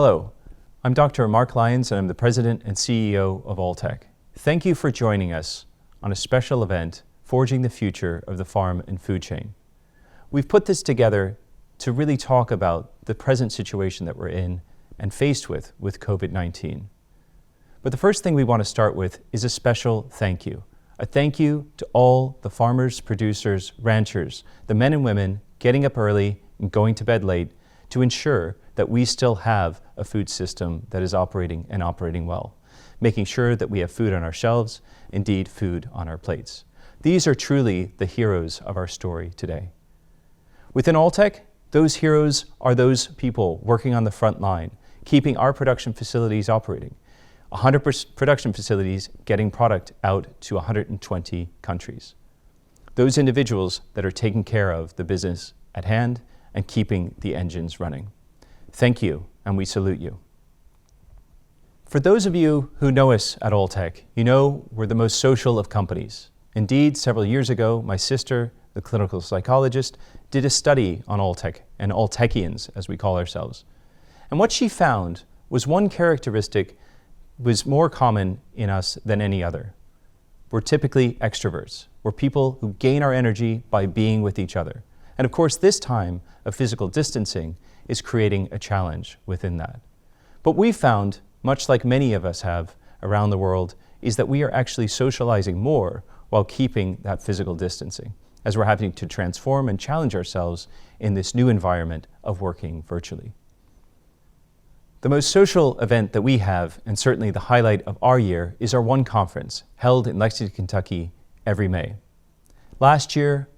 Hello, I'm Dr. Mark Lyons and I'm the President and CEO of Alltech. Thank you for joining us on a special event, Forging the Future of the Farm and Food Chain. We've put this together to really talk about the present situation that we're in and faced with with COVID-19. But the first thing we want to start with is a special thank you. A thank you to all the farmers, producers, ranchers, the men and women getting up early and going to bed late to ensure that we still have a food system that is operating and operating well, making sure that we have food on our shelves, indeed food on our plates. These are truly the heroes of our story today. Within Alltech, those heroes are those people working on the front line, keeping our production facilities operating, 100 production facilities getting product out to 120 countries. Those individuals that are taking care of the business at hand and keeping the engines running. Thank you, and we salute you. For those of you who know us at Alltech, you know we're the most social of companies. Indeed, several years ago, my sister, the clinical psychologist, did a study on Alltech and Alltechians, as we call ourselves. And what she found was one characteristic was more common in us than any other. We're typically extroverts. We're people who gain our energy by being with each other. And of course, this time of physical distancing is creating a challenge within that. But we found, much like many of us have around the world, is that we are actually socializing more while keeping that physical distancing, as we're having to transform and challenge ourselves in this new environment of working virtually. The most social event that we have, and certainly the highlight of our year, is our One Conference, held in Lexington, Kentucky every May. Last year,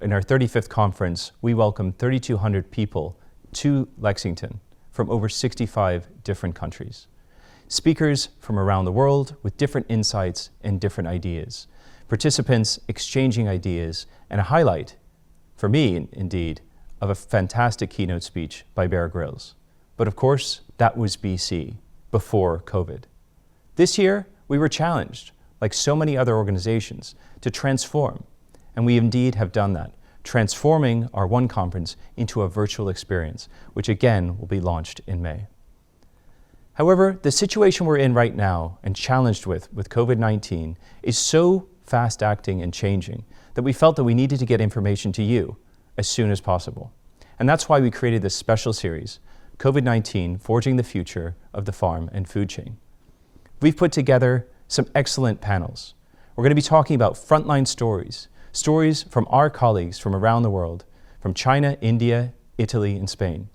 in our 35th conference, we welcomed 3,200 people to Lexington from over 65 different countries. Speakers from around the world with different insights and different ideas. Participants exchanging ideas, and a highlight, for me indeed, of a fantastic keynote speech by Bear Grylls. But of course, that was BC, before COVID. This year, we were challenged, like so many other organizations, to transform and we indeed have done that, transforming our One Conference into a virtual experience, which again will be launched in May. However, the situation we're in right now and challenged with with COVID-19 is so fast acting and changing that we felt that we needed to get information to you as soon as possible. And that's why we created this special series, COVID-19 Forging the Future of the Farm and Food Chain. We've put together some excellent panels. We're going to be talking about frontline stories, stories from our colleagues from around the world, from China, India, Italy, and Spain.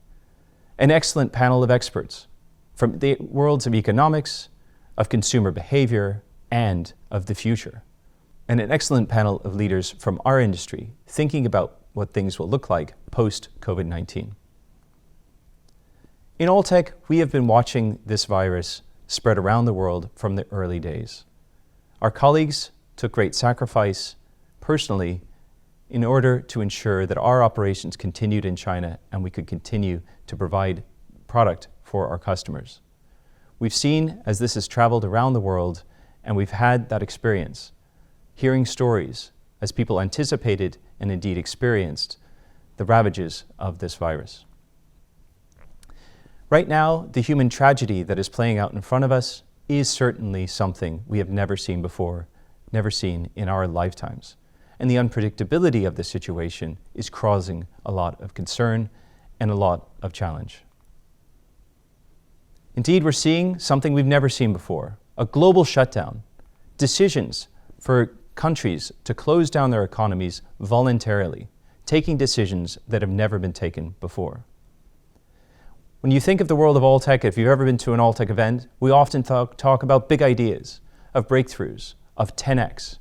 An excellent panel of experts from the worlds of economics, of consumer behavior, and of the future. And an excellent panel of leaders from our industry thinking about what things will look like post-COVID-19. In Alltech, we have been watching this virus spread around the world from the early days. Our colleagues took great sacrifice personally in order to ensure that our operations continued in China and we could continue to provide product for our customers. We've seen as this has traveled around the world and we've had that experience, hearing stories as people anticipated and indeed experienced the ravages of this virus. Right now, the human tragedy that is playing out in front of us is certainly something we have never seen before, never seen in our lifetimes and the unpredictability of the situation is causing a lot of concern and a lot of challenge. Indeed, we're seeing something we've never seen before, a global shutdown, decisions for countries to close down their economies voluntarily, taking decisions that have never been taken before. When you think of the world of Alltech, if you've ever been to an Alltech event, we often talk, talk about big ideas, of breakthroughs, of 10x.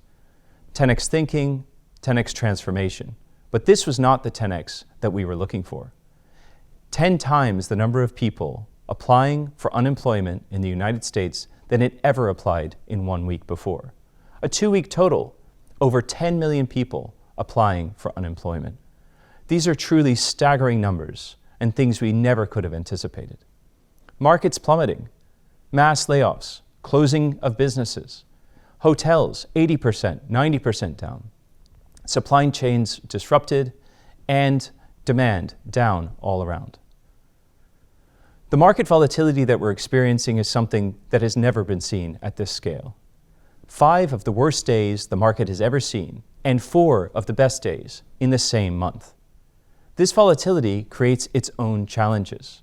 10x thinking, 10x transformation. But this was not the 10x that we were looking for. 10 times the number of people applying for unemployment in the United States than it ever applied in one week before. A two-week total, over 10 million people applying for unemployment. These are truly staggering numbers and things we never could have anticipated. Markets plummeting, mass layoffs, closing of businesses, hotels 80%, 90% down, supply chains disrupted, and demand down all around. The market volatility that we're experiencing is something that has never been seen at this scale. Five of the worst days the market has ever seen, and four of the best days in the same month. This volatility creates its own challenges.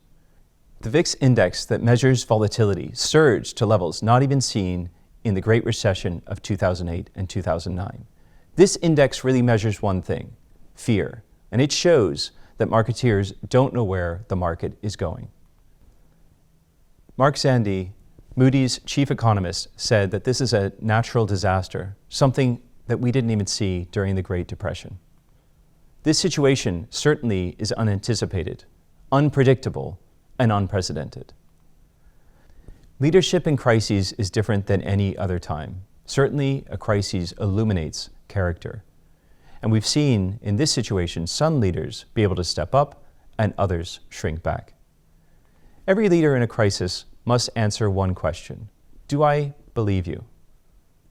The VIX index that measures volatility surged to levels not even seen in the Great Recession of 2008 and 2009. This index really measures one thing fear, and it shows that marketeers don't know where the market is going. Mark Zandi, Moody's chief economist, said that this is a natural disaster, something that we didn't even see during the Great Depression. This situation certainly is unanticipated, unpredictable, and unprecedented. Leadership in crises is different than any other time. Certainly, a crisis illuminates character. And we've seen in this situation some leaders be able to step up and others shrink back. Every leader in a crisis must answer one question Do I believe you?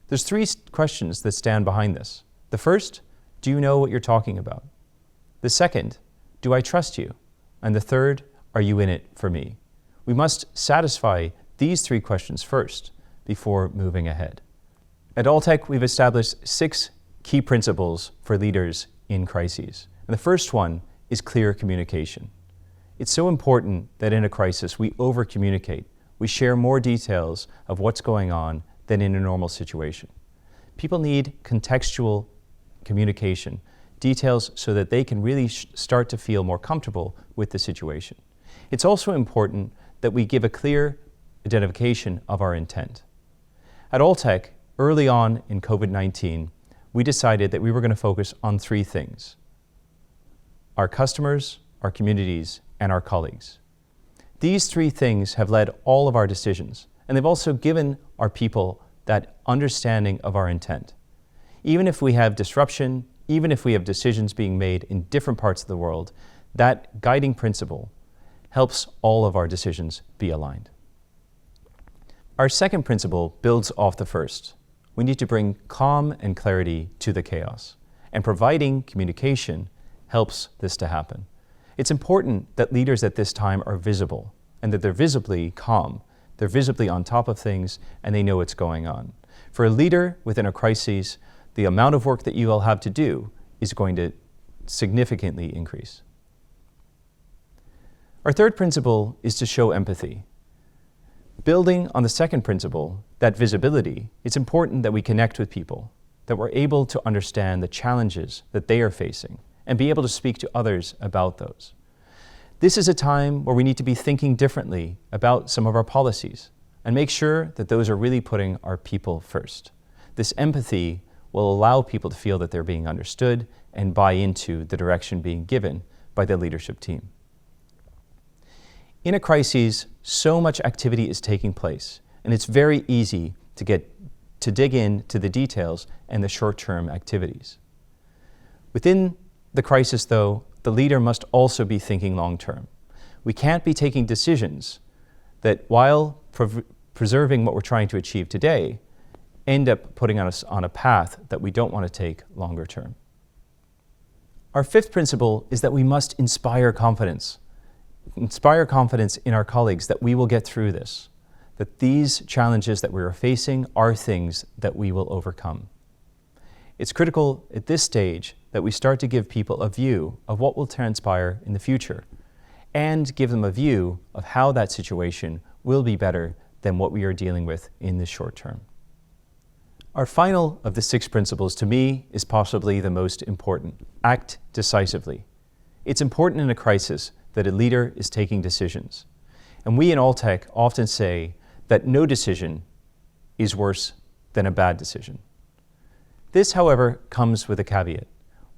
There's three questions that stand behind this. The first, do you know what you're talking about? The second, do I trust you? And the third, are you in it for me? We must satisfy these three questions first before moving ahead. At Alltech, we've established six key principles for leaders in crises. And the first one is clear communication. It's so important that in a crisis we over communicate. We share more details of what's going on than in a normal situation. People need contextual communication, details so that they can really start to feel more comfortable with the situation. It's also important that we give a clear identification of our intent. At Alltech, early on in COVID 19, we decided that we were going to focus on three things our customers, our communities, and our colleagues. These three things have led all of our decisions, and they've also given our people that understanding of our intent. Even if we have disruption, even if we have decisions being made in different parts of the world, that guiding principle helps all of our decisions be aligned. Our second principle builds off the first. We need to bring calm and clarity to the chaos, and providing communication helps this to happen. It's important that leaders at this time are visible and that they're visibly calm. They're visibly on top of things and they know what's going on. For a leader within a crisis, the amount of work that you will have to do is going to significantly increase. Our third principle is to show empathy. Building on the second principle, that visibility, it's important that we connect with people, that we're able to understand the challenges that they are facing, and be able to speak to others about those. This is a time where we need to be thinking differently about some of our policies and make sure that those are really putting our people first. This empathy will allow people to feel that they're being understood and buy into the direction being given by the leadership team. In a crisis, so much activity is taking place, and it's very easy to get to dig into the details and the short-term activities. Within the crisis, though, the leader must also be thinking long-term. We can't be taking decisions that, while pre- preserving what we're trying to achieve today, end up putting us on a path that we don't want to take longer term. Our fifth principle is that we must inspire confidence inspire confidence in our colleagues that we will get through this, that these challenges that we are facing are things that we will overcome. It's critical at this stage that we start to give people a view of what will transpire in the future and give them a view of how that situation will be better than what we are dealing with in the short term. Our final of the six principles to me is possibly the most important act decisively. It's important in a crisis that a leader is taking decisions. And we in Alltech often say that no decision is worse than a bad decision. This, however, comes with a caveat.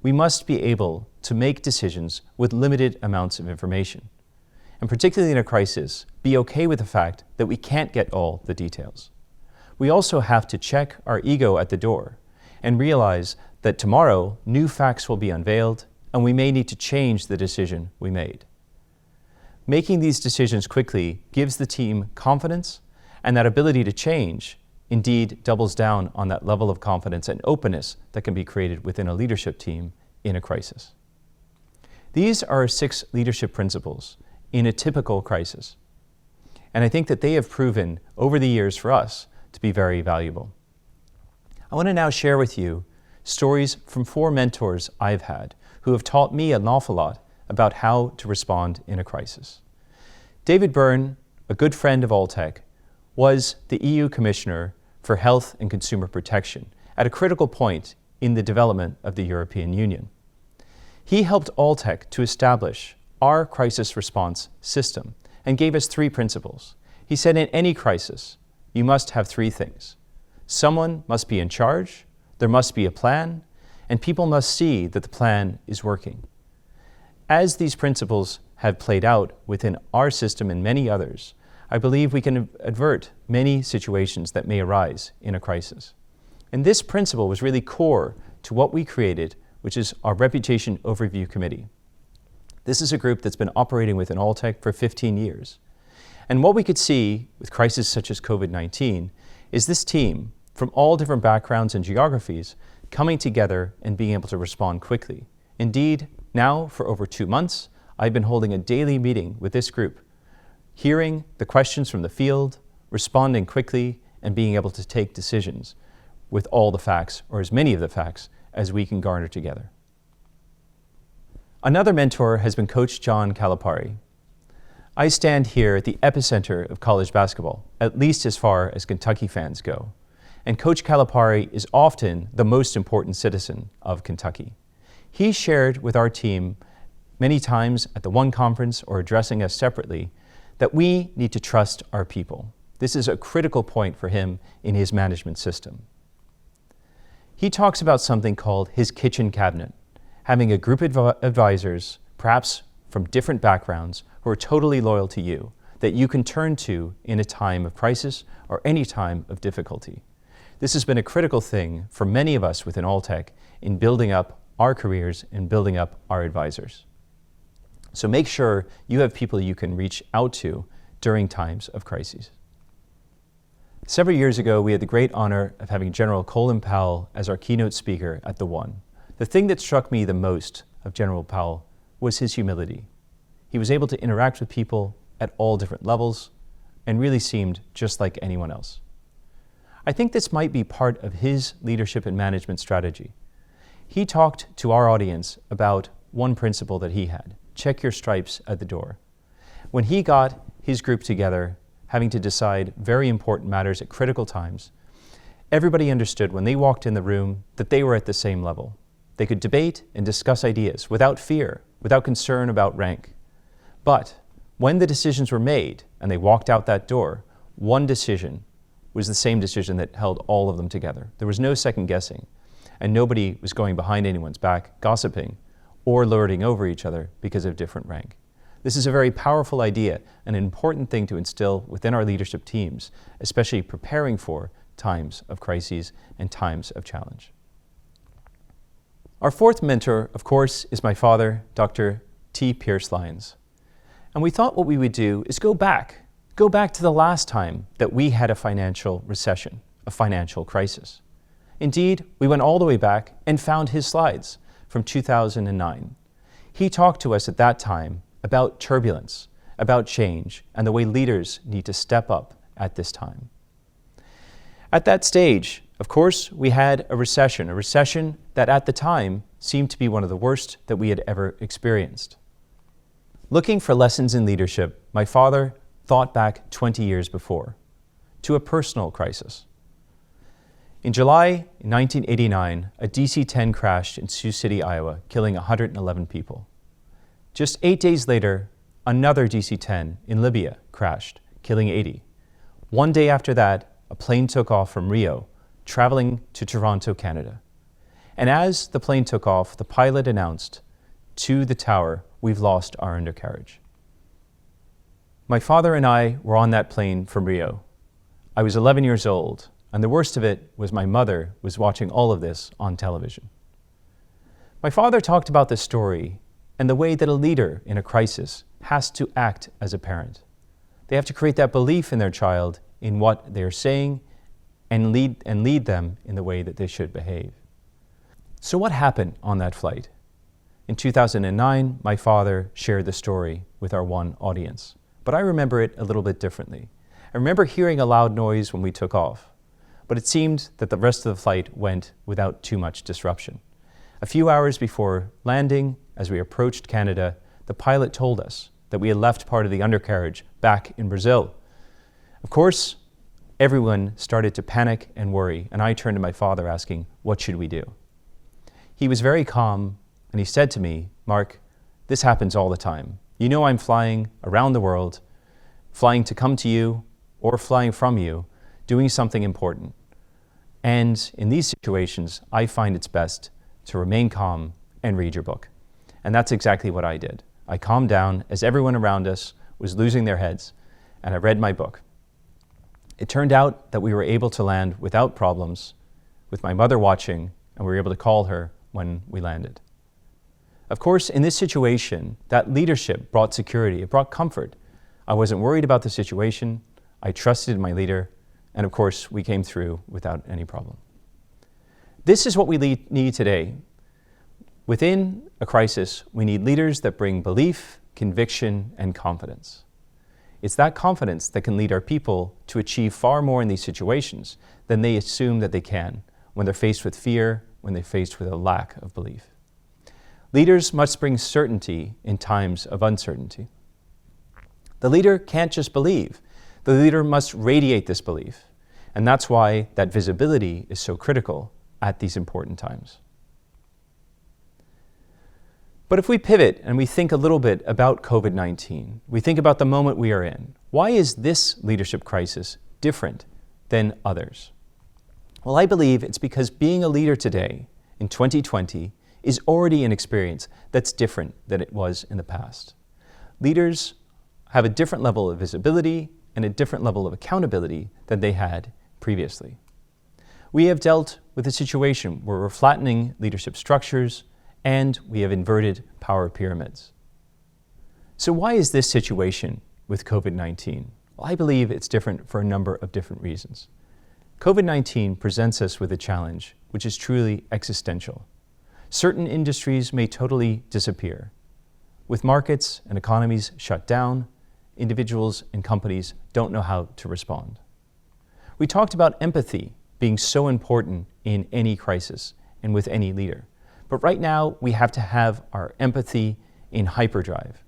We must be able to make decisions with limited amounts of information. And particularly in a crisis, be okay with the fact that we can't get all the details. We also have to check our ego at the door and realize that tomorrow new facts will be unveiled and we may need to change the decision we made. Making these decisions quickly gives the team confidence, and that ability to change indeed doubles down on that level of confidence and openness that can be created within a leadership team in a crisis. These are six leadership principles in a typical crisis. And I think that they have proven over the years for us to be very valuable. I want to now share with you stories from four mentors I've had who have taught me an awful lot about how to respond in a crisis. David Byrne, a good friend of Alltech, was the EU Commissioner for Health and Consumer Protection at a critical point in the development of the European Union. He helped Alltech to establish our crisis response system and gave us three principles. He said in any crisis, you must have three things. Someone must be in charge, there must be a plan, and people must see that the plan is working. As these principles have played out within our system and many others, I believe we can avert many situations that may arise in a crisis. And this principle was really core to what we created, which is our Reputation Overview Committee. This is a group that's been operating within Alltech for 15 years. And what we could see with crises such as COVID 19 is this team, from all different backgrounds and geographies, coming together and being able to respond quickly. Indeed, now for over two months, I've been holding a daily meeting with this group, hearing the questions from the field, responding quickly, and being able to take decisions with all the facts, or as many of the facts, as we can garner together. Another mentor has been Coach John Calipari. I stand here at the epicenter of college basketball, at least as far as Kentucky fans go. And Coach Calipari is often the most important citizen of Kentucky. He shared with our team many times at the One Conference or addressing us separately that we need to trust our people. This is a critical point for him in his management system he talks about something called his kitchen cabinet, having a group of advisors, perhaps from different backgrounds, who are totally loyal to you, that you can turn to in a time of crisis or any time of difficulty. This has been a critical thing for many of us within Alltech in building up our careers and building up our advisors. So make sure you have people you can reach out to during times of crises. Several years ago, we had the great honor of having General Colin Powell as our keynote speaker at the One. The thing that struck me the most of General Powell was his humility. He was able to interact with people at all different levels and really seemed just like anyone else. I think this might be part of his leadership and management strategy. He talked to our audience about one principle that he had check your stripes at the door. When he got his group together having to decide very important matters at critical times, everybody understood when they walked in the room that they were at the same level. They could debate and discuss ideas without fear, without concern about rank. But when the decisions were made and they walked out that door, one decision was the same decision that held all of them together. There was no second guessing, and nobody was going behind anyone's back, gossiping, or lording over each other because of different rank. This is a very powerful idea, and an important thing to instill within our leadership teams, especially preparing for times of crises and times of challenge. Our fourth mentor, of course, is my father, Dr. T. Pierce Lyons. And we thought what we would do is go back, go back to the last time that we had a financial recession, a financial crisis. Indeed, we went all the way back and found his slides from 2009. He talked to us at that time about turbulence, about change, and the way leaders need to step up at this time. At that stage, of course, we had a recession, a recession that at the time seemed to be one of the worst that we had ever experienced. Looking for lessons in leadership, my father thought back 20 years before to a personal crisis. In July 1989, a DC 10 crashed in Sioux City, Iowa, killing 111 people. Just eight days later, another DC 10 in Libya crashed, killing 80. One day after that, a plane took off from Rio, traveling to Toronto, Canada. And as the plane took off, the pilot announced, To the tower, we've lost our undercarriage. My father and I were on that plane from Rio. I was 11 years old, and the worst of it was my mother was watching all of this on television. My father talked about this story and the way that a leader in a crisis has to act as a parent. They have to create that belief in their child in what they're saying and lead, and lead them in the way that they should behave. So, what happened on that flight? In 2009, my father shared the story with our one audience. but I remember it a little bit differently. I remember hearing a loud noise when we took off, but it seemed that the rest of the flight went without too much disruption. A few hours before landing, as we approached Canada, the pilot told us that we had left part of the undercarriage back in Brazil. Of course, everyone started to panic and worry, and I turned to my father asking, What should we do? He was very calm, and he said to me, Mark, this happens all the time. You know, I'm flying around the world, flying to come to you or flying from you, doing something important. And in these situations, I find it's best to remain calm and read your book. And that's exactly what I did. I calmed down as everyone around us was losing their heads, and I read my book. It turned out that we were able to land without problems, with my mother watching, and we were able to call her when we landed. Of course, in this situation, that leadership brought security, it brought comfort. I wasn't worried about the situation, I trusted my leader, and of course, we came through without any problem. This is what we need today. Within a crisis, we need leaders that bring belief, conviction, and confidence. It's that confidence that can lead our people to achieve far more in these situations than they assume that they can when they're faced with fear, when they're faced with a lack of belief. Leaders must bring certainty in times of uncertainty. The leader can't just believe, the leader must radiate this belief. And that's why that visibility is so critical at these important times. But if we pivot and we think a little bit about COVID 19, we think about the moment we are in, why is this leadership crisis different than others? Well, I believe it's because being a leader today, in 2020, is already an experience that's different than it was in the past. Leaders have a different level of visibility and a different level of accountability than they had previously. We have dealt with a situation where we're flattening leadership structures and we have inverted power pyramids. So, why is this situation with COVID 19? Well, I believe it's different for a number of different reasons. COVID 19 presents us with a challenge which is truly existential. Certain industries may totally disappear. With markets and economies shut down, individuals and companies don't know how to respond. We talked about empathy being so important in any crisis and with any leader. But right now, we have to have our empathy in hyperdrive.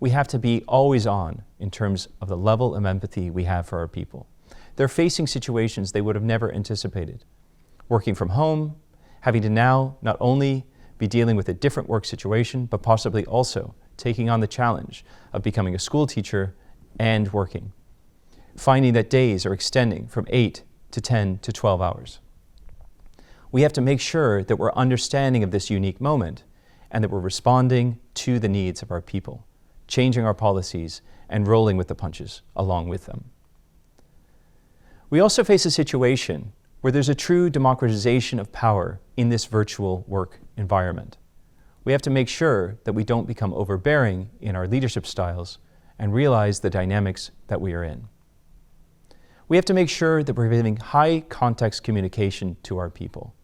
We have to be always on in terms of the level of empathy we have for our people. They're facing situations they would have never anticipated. Working from home, having to now not only be dealing with a different work situation, but possibly also taking on the challenge of becoming a school teacher and working. Finding that days are extending from 8 to 10 to 12 hours. We have to make sure that we're understanding of this unique moment and that we're responding to the needs of our people, changing our policies and rolling with the punches along with them. We also face a situation where there's a true democratization of power in this virtual work environment. We have to make sure that we don't become overbearing in our leadership styles and realize the dynamics that we are in. We have to make sure that we're giving high context communication to our people.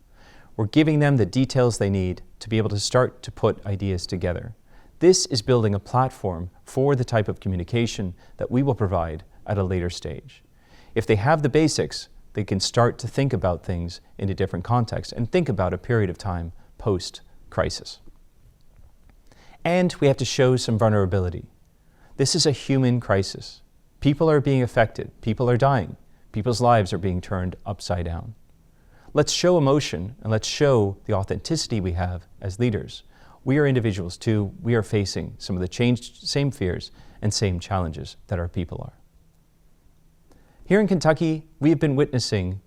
We're giving them the details they need to be able to start to put ideas together. This is building a platform for the type of communication that we will provide at a later stage. If they have the basics, they can start to think about things in a different context and think about a period of time post crisis. And we have to show some vulnerability. This is a human crisis. People are being affected, people are dying, people's lives are being turned upside down. Let's show emotion and let's show the authenticity we have as leaders. We are individuals too. We are facing some of the same fears and same challenges that our people are. Here in Kentucky, we have been witnessing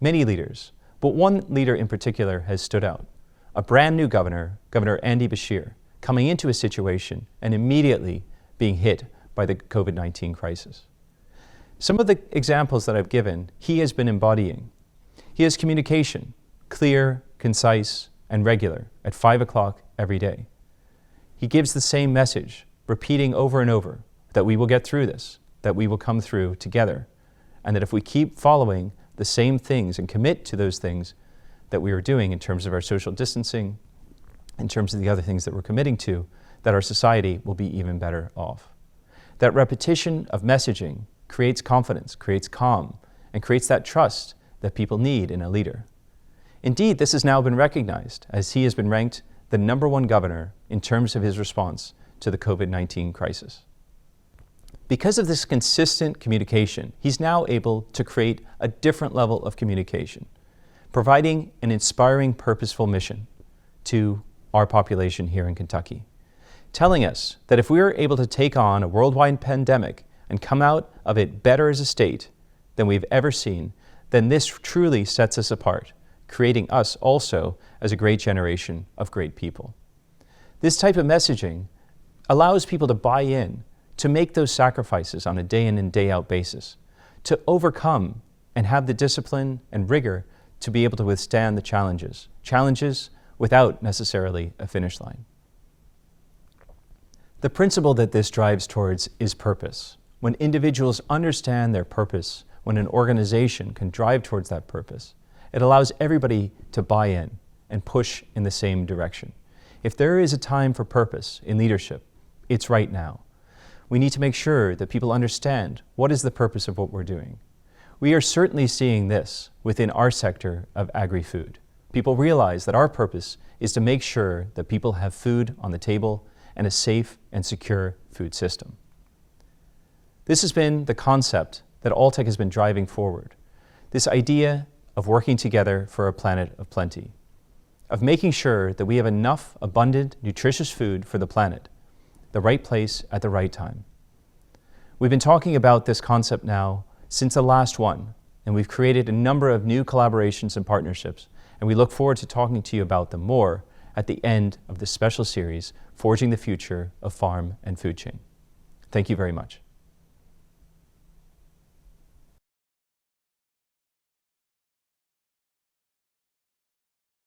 many leaders, but one leader in particular has stood out. A brand new governor, Governor Andy Beshear, coming into a situation and immediately being hit by the COVID 19 crisis. Some of the examples that I've given, he has been embodying. He has communication, clear, concise, and regular, at 5 o'clock every day. He gives the same message, repeating over and over that we will get through this, that we will come through together, and that if we keep following the same things and commit to those things that we are doing in terms of our social distancing, in terms of the other things that we're committing to, that our society will be even better off. That repetition of messaging creates confidence, creates calm, and creates that trust that people need in a leader. Indeed, this has now been recognized as he has been ranked the number one governor in terms of his response to the COVID 19 crisis. Because of this consistent communication, he's now able to create a different level of communication, providing an inspiring, purposeful mission to our population here in Kentucky, telling us that if we are able to take on a worldwide pandemic and come out of it better as a state than we've ever seen, then this truly sets us apart, creating us also as a great generation of great people. This type of messaging allows people to buy in to make those sacrifices on a day in and day out basis, to overcome and have the discipline and rigor to be able to withstand the challenges, challenges without necessarily a finish line. The principle that this drives towards is purpose. When individuals understand their purpose, when an organization can drive towards that purpose, it allows everybody to buy in and push in the same direction. If there is a time for purpose in leadership, it's right now we need to make sure that people understand what is the purpose of what we're doing. We are certainly seeing this within our sector of agri food. People realize that our purpose is to make sure that people have food on the table and a safe and secure food system. This has been the concept that Alltech has been driving forward. This idea of working together for a planet of plenty, of making sure that we have enough abundant, nutritious food for the planet the right place at the right time. We've been talking about this concept now since the last one, and we've created a number of new collaborations and partnerships, and we look forward to talking to you about them more at the end of this special series, Forging the Future of Farm and Food Chain. Thank you very much.